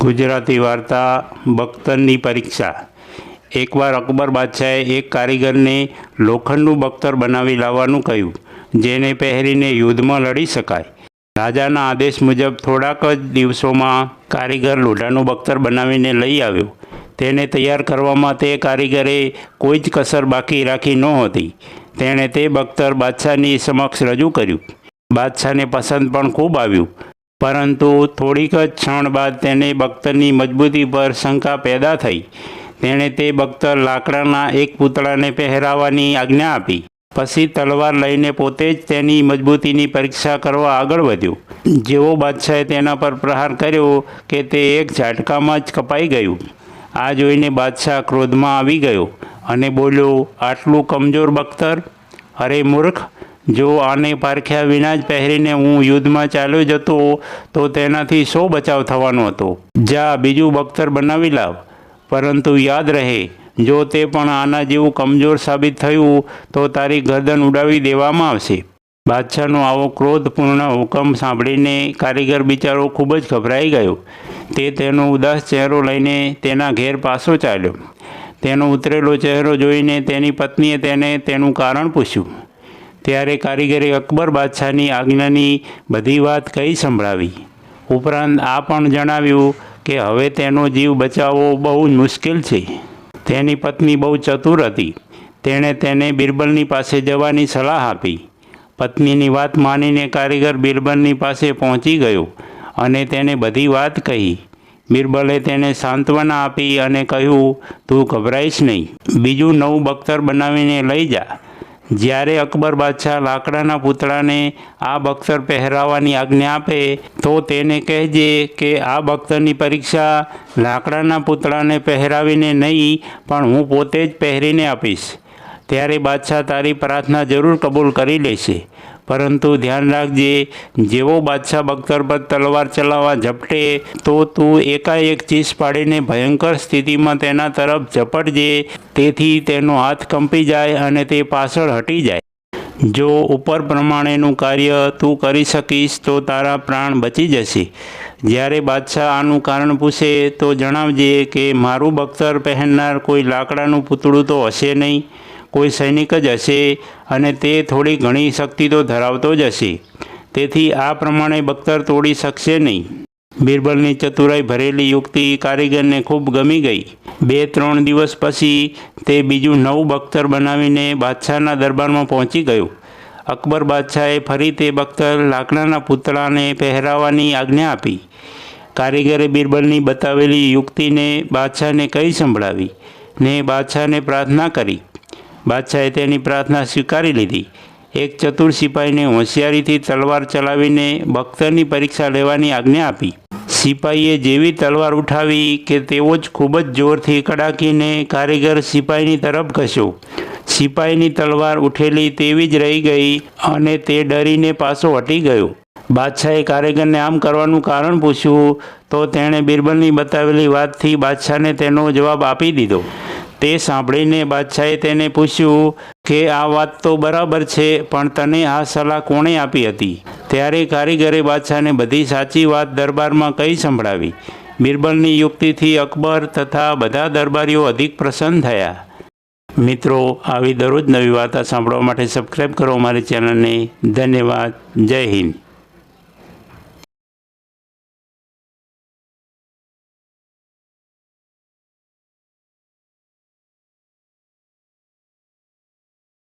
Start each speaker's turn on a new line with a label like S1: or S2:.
S1: ગુજરાતી વાર્તા બખ્તરની પરીક્ષા. એકવાર અકબર બાદશાહે એક કારીગરને લોખંડનું બખ્તર બનાવી લાવવાનું કહ્યું, જેને પહેરીને યુદ્ધમાં લડી શકાય. રાજાના આદેશ મુજબ થોડાક જ દિવસોમાં કારીગર લોઢાનું બખ્તર બનાવીને લઈ આવ્યો. તેને તૈયાર કરવામાં તે કારીગરે કોઈ જ કસર બાકી રાખી નહોતી તેણે તે બખ્તર બાદશાહની સમક્ષ રજૂ કર્યું. બાદશાહને પસંદ પણ ખૂબ આવ્યું. પરંતુ થોડીક જ ક્ષણ બાદ તેને બખ્તરની મજબૂતી પર શંકા પેદા થઈ. તેણે તે બખ્તર લાકડાના એક પૂતળાને પહેરાવવાની આજ્ઞા આપી. પછી તલવાર લઈને પોતે જ તેની મજબૂતીની પરીક્ષા કરવા આગળ વધ્યો. જેવો બાદશાહે તેના પર પ્રહાર કર્યો કે તે એક ઝાટકામાં જ કપાઈ ગયું. આ જોઈને બાદશાહ ક્રોધમાં આવી ગયો અને બોલ્યો, આટલું કમજોર બખ્તર અરે મૂર્ખ! જો આને પારખ્યા વિના જ પહેરીને હું યુદ્ધમાં ચાલ્યો જતો, તો તેનાથી શો બચાવ થવાનો હતો? જા, બીજું બખ્તર બનાવી લાવ. પરંતુ યાદ રહે, જો તે પણ આના જેવું કમજોર સાબિત થયું, તો તારી ગરદન ઉડાવી દેવામાં આવશે. બાદશાહનો આવો ક્રોધપૂર્ણ હુકમ સાંભળીને કારીગર બિચારો ખૂબ જ ગભરાઈ ગયો. તે તેનો ઉદાસ ચહેરો લઈને તેના ઘેર પાછો ચાલ્યો. તેનો ઉતરેલો ચહેરો જોઈને તેની પત્નીએ તેને તેનું કારણ પૂછ્યું. ત્યારે કારીગરે અકબર બાદશાહની આજ્ઞાની બધી વાત કહી સંભળાવી. ઉપરાંત આ પણ જણાવ્યું કે હવે તેનો જીવ બચાવવો બહુ મુશ્કેલ છે. તેની પત્ની બહુ ચતુર હતી. તેણે તેને બિરબલની પાસે જવાની સલાહ આપી. પત્નીની વાત માનીને કારીગર બિરબલની પાસે પહોંચી ગયો અને તેને બધી વાત કહી. બિરબલે તેને સાંત્વના આપી અને કહ્યું, તું ગભરાઈશ નહીં. બીજું નવું બખ્તર બનાવીને લઈ જા. જ્યારે અકબર બાદશાહ લાકડાના પૂતળાને આ બખ્તર પહેરાવવાની આજ્ઞા આપે, તો તેને કહેજે કે આ બખ્તરની પરીક્ષા લાકડાના પૂતળાને પહેરાવીને નહીં, પણ હું પોતે જ પહેરીને આપીશ. ત્યારે બાદશાહ તારી પ્રાર્થના જરૂર કબૂલ કરી લેશે. પરંતુ ધ્યાન રાખજે, જેવો બાદશાહ બખ્તર પર તલવાર ચલાવવા ઝપટે, તો તું એકાએક ચીસ પાડીને ભયંકર સ્થિતિમાં તેના તરફ ઝપટજે, તેથી તેનો હાથ કંપી જાય અને તે પાછળ હટી જાય. જો ઉપર પ્રમાણેનું કાર્ય તું કરી શકીશ, તો તારા પ્રાણ બચી જશે. જ્યારે બાદશાહ આનું કારણ પૂછે, તો જણાવજે કે મારું બખ્તર પહેરનાર કોઈ લાકડાનું પૂતળું તો હશે નહીં. કોઈ સૈનિક જ હશે અને તે થોડી ઘણી શક્તિ તો ધરાવતો જ હશે. તેથી આ પ્રમાણે બખ્તર તોડી શકશે નહીં. બિરબલની ચતુરાઈ ભરેલી યુક્તિ કારીગરને ખૂબ ગમી ગઈ. બે ત્રણ દિવસ પછી તે બીજું નવું બખ્તર બનાવીને બાદશાહના દરબારમાં પહોંચી ગયું. અકબર બાદશાહે ફરી તે બખ્તર લાકડાના પૂતળાને પહેરાવવાની આજ્ઞા આપી. કારીગરે બિરબલની બતાવેલી યુક્તિને બાદશાહને કહી સંભળાવી ને બાદશાહને પ્રાર્થના કરી. બાદશાહે તેની પ્રાર્થના સ્વીકારી લીધી. એક ચતુર સિપાહીને હોશિયારીથી તલવાર ચલાવીને બખ્તરની પરીક્ષા લેવાની આજ્ઞા આપી. સિપાહીએ જેવી તલવાર ઉઠાવી કે તેવો જ ખૂબ જ જોરથી કડાકીને કારીગર સિપાહીની તરફ ઘસ્યો. સિપાહીની તલવાર ઉઠેલી તેવી જ રહી ગઈ અને તે ડરીને પાછો હટી ગયો. બાદશાહે કારીગરને આમ કરવાનું કારણ પૂછ્યું તો તેણે બિરબલની બતાવેલી વાતથી બાદશાહને તેનો જવાબ આપી દીધો. તે સાંભળીને બાદશાહે તેને પૂછ્યું કે આ વાત તો બરાબર છે, પણ તને આ સલાહ કોણે આપી હતી? ત્યારે કારીગરે બાદશાહને બધી સાચી વાત દરબારમાં કઈ સંભળાવી? બિરબલની યુક્તિથી અકબર તથા બધા દરબારીઓ અધિક પ્રસન્ન થયા. મિત્રો, આવી દરરોજ નવી વાર્તા સાંભળવા માટે સબસ્ક્રાઈબ કરો અમારી ચેનલને. ધન્યવાદ. જય હિન્દ.